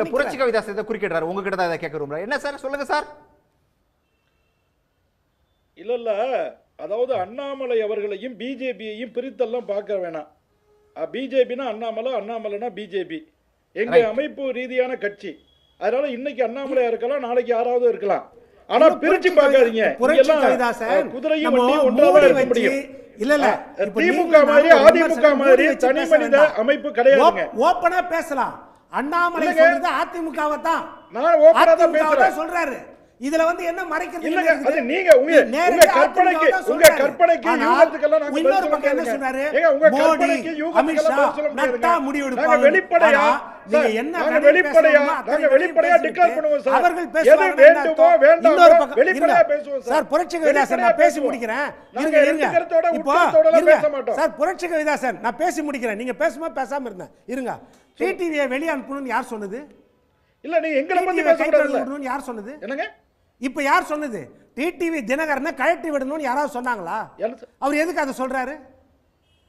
இல்ல புரட்சி. கவிதாஸ் இதை குறுக்கிடுறாரு. உங்ககிட்ட தான் இதை கேட்க விரும்புறேன் என்ன சார்? சொல்லுங்க சார். இல்ல இல்ல. அதாவது அண்ணாமலை அவர்களையும் பிஜேபியையும் பிரித்தெல்லாம் பார்க்க வேணாம். பிஜேபினா அண்ணாமலை அண்ணாமலைனா பிஜேபி. எங்க. அமைப்பு ரீதியான கட்சி. அதனால இன்னைக்கு அண்ணாமலையா இருக்கலாம் நாளைக்கு யாராவது இருக்கலாம். ஆனா பிரிச்சு பார்க்காதீங்க. குதிரையும் ஒன்றாதான் மூடி இருக்க முடியும். இல்ல இல்ல. திமுக மாதிரி அதிமுக மாதிரி தனி மனித. அமைப்பு கிடையாதுங்க. ஓப்- ஓப்பனா பேசலாம். அண்ணாமலை. சொல்றது அதிமுகவை தான் அதிமுகவை சொல்றாரு. இதுல வந்து என்ன மறைக்கிறது நீங்க உங்க- கற்பனைக்கு- உங்க. கற்பனைக்கு, யூகத்துக்கெல்லாம் இன்னொரு பக்கம் என்ன சொன்னாரு மோடி அமித்ஷா. நட்டா முடிவு நாங்க எடுப்பாங்க வெளிப்படையா, நீங்க சார், என்ன நாங்க கதை வெளிப்படையா, பேசணுமோ நாங்க அத்தனை வெளிப்படையா பேசிட்டு declare பண்ணுவோம் சார். அவர்கள் எது பேசுவாங்க வேண்டுமோ, வேண்டாமோ, இன்னொரு பக்கம் வெளிப்படையா இருங்க. பேசுவோம் சார். சார் புரட்சி கவிதாசன் நான் வெளிப்படையா பேசி. முடிக்கிறேன் இருங்க இருங்க இப்போ. பேச மாட்டோம். சார் புரட்சி கவிதாசன் நான் பேசி முடிக்கிறேன் நீங்க பேசுமா பேசாம இருந்தேன் இருங்க டிடிவியை வெளியே அனுப்பணும்னு யார் சொன்னது இல்ல நீங்க எங்களை பத்தி யார் சொன்னது என்னங்க இப்போ யார் சொன்னது டிடிவி தினகரனை கழட்டி விடணும்னு யாராவது சொன்னாங்களா? அவர் எதுக்கு அதை சொல்றாரு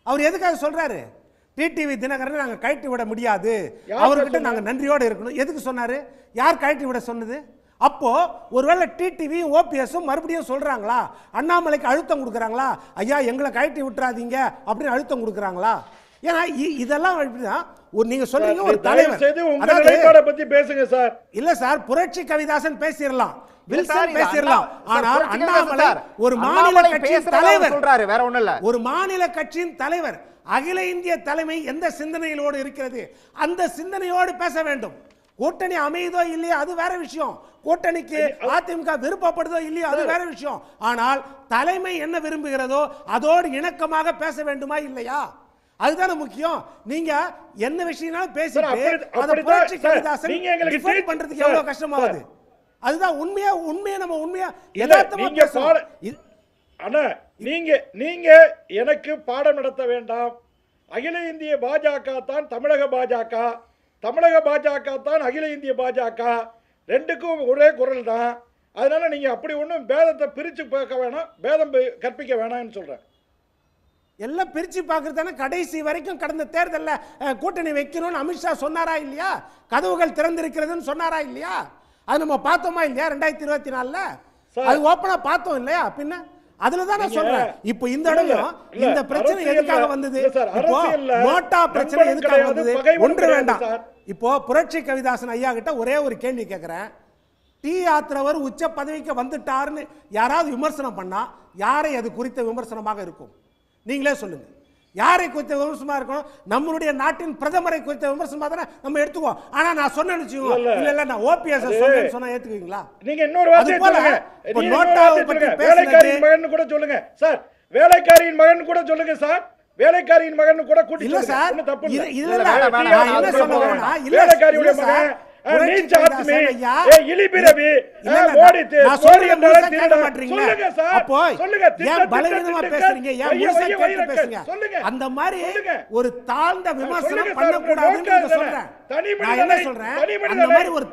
அவர் எதுக்கு அதை சொல்றாரு டிடிவி தினகரனை நாங்க கழட்டி விட முடியாது. அவர்கிட்ட? நாங்க நன்றியோட இருக்கணும். எதுக்கு சொன்னாரு? யார் கழட்டி விட சொன்னது? அப்போ ஒருவேளை டிடிவியும் ஓபிஎஸும் மறுபடியும் சொல்றாங்களா? அண்ணாமலைக்கு அழுத்தம் கொடுக்குறாங்களா? ஐயா எங்களை கழட்டி விட்டுறாதீங்க அப்படின்னு அழுத்தம் கொடுக்குறாங்களா? ஏன்னா இதெல்லாம் எப்படின்னா ஒரு நீங்க சொல்றீங்க ஒரு தலைவர். பத்தி பேசுங்க சார். இல்ல சார் புரட்சி கவிதாசன் பேசிடலாம். வில்சன் பேசிடலாம். ஆனால் அண்ணாமலை ஒரு மாநில கட்சியின் தலைவர். சொல்றாரு வேற ஒண்ணும் இல்ல. ஒரு மாநில கட்சியின் தலைவர். அகில இந்திய தலைமை எந்த சிந்தனையிலோடு இருக்கிறது? அந்த சிந்தனையோடு பேச வேண்டும். கூட்டணி அமையுதோ இல்லையோ அது வேற விஷயம். கூட்டணிக்கு அதிமுக விருப்பப்படுதோ இல்லையோ அது வேற விஷயம். ஆனால் தலைமை என்ன விரும்புகிறதோ அதோடு இணக்கமாக பேச வேண்டுமா இல்லையா? அதுதானே முக்கியம். நீங்க என்ன விஷயம்னாலும் பேசிட்டு அதை புரட்சி கவிதாசன் பண்றதுக்கு எவ்வளவு கஷ்டமாகுது சார். அதுதான் உண்மையா உண்மையா நம்ம உண்மையா யதார்த்தமா இது- அண்ணா நீங்க நீங்க எனக்கு பாடம் நடத்த வேண்டாம். அகில இந்திய பாஜக தான் தமிழக பாஜக. தமிழக பாஜக தான் அகில இந்திய பாஜக. ரெண்டுக்கும் ஒரே குரல் தான். அதனால நீங்க அப்படி ஒன்றும் பேதத்தை பிரிச்சு பார்க்க வேணாம். பேதம் கற்பிக்க வேணாம்னு சொல்றேன். எல்லாம் பிரிச்சு பார்க்கறது கடைசி வரைக்கும் கடந்த தேர்தல்ல கூட்டணி வைக்கணும்னு அமித்ஷா சொன்னாரா இல்லையா? கதவுகள் திறந்திருக்கிறதுன்னு சொன்னாரா இல்லையா? அது நம்ம பார்த்தோமா இல்லையா ரெண்டாயிரத்தி இருபத்தி நாலுல. அது ஓப்பனா பார்த்தோம் இல்லையா பின்ன? அதுல தான் நான் சொல்றேன். இப்போ இந்த இல்ல, இடம் இல்ல, இந்த பிரச்சனை எதுக்காக வந்தது? இப்போ நோட்டா பிரச்சனை எதுக்காக வந்தது? ஒன்று வேண்டாம். இப்போ புரட்சி கவிதாசன் ஐயா கிட்ட ஒரே ஒரு கேள்வி கேட்கிறேன் டி யாத்திரவர் உச்ச பதவிக்கு வந்துட்டாருன்னு யாராவது விமர்சனம் பண்ணா யாரை அது குறித்த விமர்சனமாக இருக்கும்? நீங்களே சொல்லுங்க. யாரை குறித்த விமர்சனமா இருக்கணும்? நம்மளுடைய நாட்டின் பிரதமரை குறித்த விமர்சனமா தானே நம்ம எடுத்துக்குவோம். ஆனா நான் சொன்னேன்னு இல்ல, இல்ல. நான் ஓபிஎஸ் சொன்னேன்னு சொன்னா ஏத்துக்குவீங்களா? நீங்க இன்னொரு வார்த்தை சொல்லுங்க. இப்ப நோட்டாவை. பேசுனது- வேலைக்காரியின் மகன் கூட சொல்லுங்க. சார் வேலைக்காரியின் மகன் கூட சொல்லுங்க சார். வேலைக்காரியின் மகன் கூட கூட்டி இல்ல. சார். தப்பு இல்ல. இல்ல, நான் என்ன சொல்ல இல்ல, வேலைக்காரியுடைய மகன் அந்த மாதிரி. ஒரு தாழ்ந்த விமர்சனம் பண்ணக்கூடாதுன்னு சொல்றேன். நான் என்ன சொல்றேன்? அந்த மாதிரி ஒரு.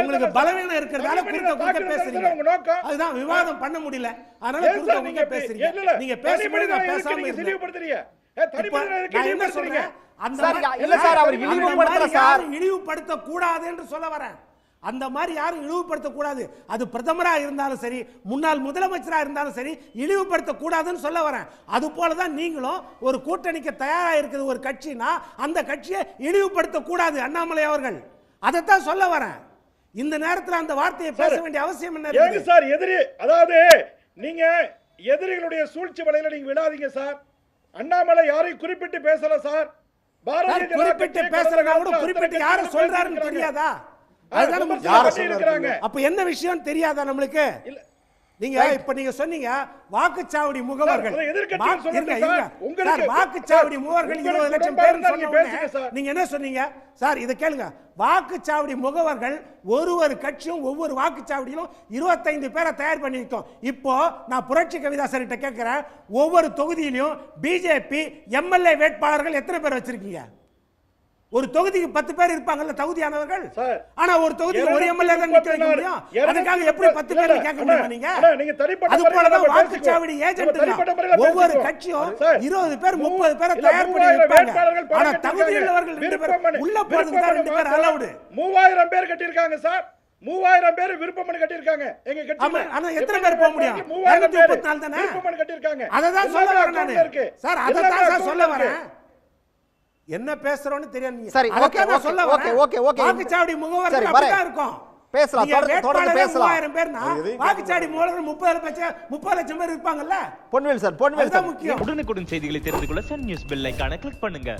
உங்களுக்கு பலவீனம் இருக்கிறதால குறுக்க குறுக்க பேசுறீங்க. அதுதான் விவாதம் பண்ண முடியல. அதனால குறுக்க பேசுறீங்க. நீங்க பேசும்போது நான் பேசாம இருந்தேன். நான் என்ன? சொல்றேன்? அந்த இல்ல சார், அவர் இழிவுபடுத்தல சார். யாரும் இழிவுபடுத்த கூடாது என்று சொல்ல வரேன். அந்த மாதிரி யாரும் இழிவுபடுத்த கூடாது அது பிரதமரா இருந்தாலும் சரி முன்னாள் முதலமைச்சரா இருந்தாலும் சரி இழிவுபடுத்த கூடாதுன்னு சொல்ல வரேன். அது போல தான் நீங்களும் ஒரு கூட்டணிக்கு தயாரா இருக்குது ஒரு கட்சினா அந்த கட்சியை இழிவுபடுத்த கூடாது அண்ணாமலை அவர்கள். அதைத்தான் சொல்ல வரேன். இந்த நேரத்தில் அந்த வார்த்தையை பேச வேண்டிய அவசியம் என்ன சார் எதிரி அதாவது நீங்க எதிரிகளுடைய சூழ்ச்சி வலையில நீங்க விடாதீங்க சார். அண்ணாமலை யாரையும் குறிப்பிட்டு பேசல சார். குறிப்பிட்டு பேசுறதா கூட குறிப்பிட்டு யாரும் சொல்றாருன்னு தெரியாதா? அதுதானே அப்ப என்ன விஷயம் தெரியாதா நம்மளுக்கு? இல்ல நீங்க இப்ப நீங்க சொன்னீங்க வாக்குச்சாவடி முகவர்கள். வாக்குச்சாவடி முகவர்கள் இருபது லட்சம் பேர் நீங்க என்ன சொன்னீங்க? சார் இதை கேளுங்க. வாக்குச்சாவடி முகவர்கள் ஒரு ஒரு கட்சியும் ஒவ்வொரு வாக்குச்சாவடியிலும் இருபத்தைந்து பேரை தயார் பண்ணியிருக்கோம் இப்போ நான் புரட்சி கவிதாசர்கிட்ட கேட்கிறேன் ஒவ்வொரு தொகுதியிலும் பிஜேபி எம்எல்ஏ வேட்பாளர்கள் எத்தனை பேர் வச்சிருக்கீங்க? ஒரு தொகுதிக்கு பத்து பேர் இருப்பாங்கல்ல தகுதியானவர்கள் ஆனா ஒரு தொகுதிக்கு ஒரு எம்எல்ஏ தான் நிக்க வைக்க முடியும் அதுக்காக எப்படி பத்து பேர் கேட்க முடியுமா நீங்க அது போலதான் வாக்குச்சாவடி. ஏஜென்ட் ஒவ்வொரு. கட்சியும் இருபது பேர் முப்பது பேரை தயார் பண்ணி வைப்பாங்க ஆனா பணம் தகுதி கட்டியிருக்காங்க. உள்ளவர்கள் ரெண்டு பேர் உள்ள போறதுக்கு தான் ரெண்டு பேர் அலவுடு மூவாயிரம் பேர் கட்டியிருக்காங்க சார் மூவாயிரம் பேர் விருப்பமனு கட்டியிருக்காங்க எங்க ஆமா, ஆனா எத்தனை பேர் போக முடியும்? மூவாயிரம் பேர் 234 தானே? விருப்பமனு கட்டியிருக்காங்க அதை தான் சொல்ல வரேன் இருக்கு. சார் அதை தான் சொல்ல. வரேன் என்ன பேசுறோம்னு தெரியாது. நீங்க சரி, ஓகே, நான் சொல்ல ஓகே, ஓகே, ஓகே. வாக்குச்சாவடி முகவர் வரேன். இருக்கும். பேசலாம், தொடர்ந்து- தொடர்ந்து பேசலாம். மூவாயிரம் பேர்னா வாக்குச்சாவடி முகவர் முப்பது லட்சம் முப்பது லட்சம் பேர் இருப்பாங்கல்ல? Ponvel sir Ponvel sir. உடனுக்குடன் செய்திகளை தெரிந்து கொள்ள சன் நியூஸ் பெல் ஐகானை கிளிக் பண்ணுங்க.